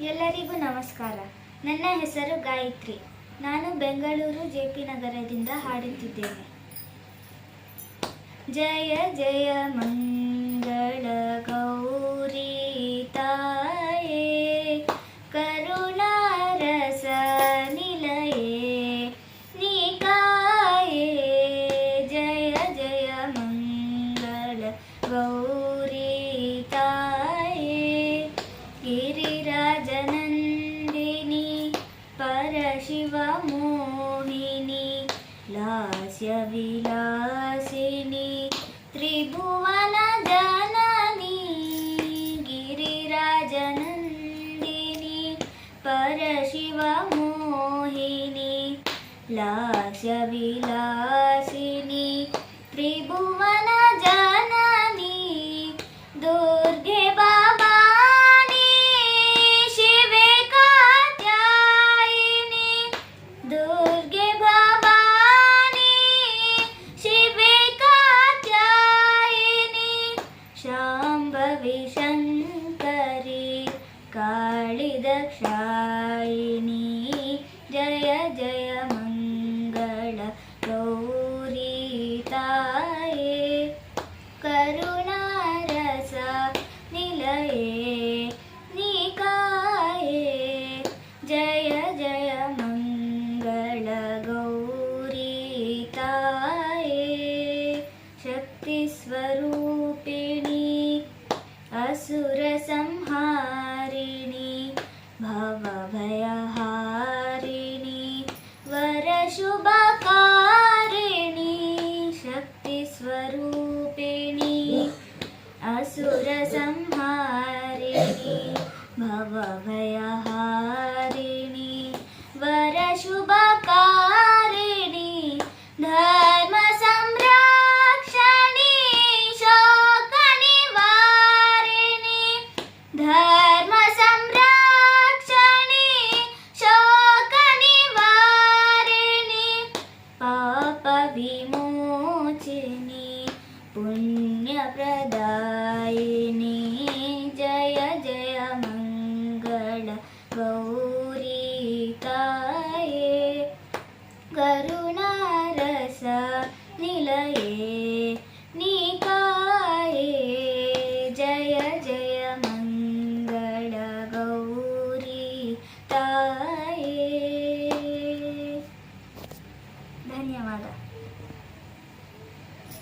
ಎಲ್ಲರಿಗೂ ನಮಸ್ಕಾರ. ನನ್ನ ಹೆಸರು ಗಾಯತ್ರಿ. ನಾನು ಬೆಂಗಳೂರು ಜೆ ಪಿ ನಗರದಿಂದ ಹಾಡುತ್ತಿದ್ದೇನೆ. ಜಯ ಜಯ ಮಂಗಳ మోహిని లాస్య విలాసిని త్రిభువన జనని గిరిరాజనందిని పరశివ మోహిని లాస్య విలాసిని త్రిభువన जय जय मङ्गल भवभयहारिणी वरशुभकारिणी धर्मसंरक्षणी शोकनिवारिणी धर्मसंरक्षणी शोकनिवारिणी पापविमोचिनी पुण्यप्रदायिनी गरुणारस निलये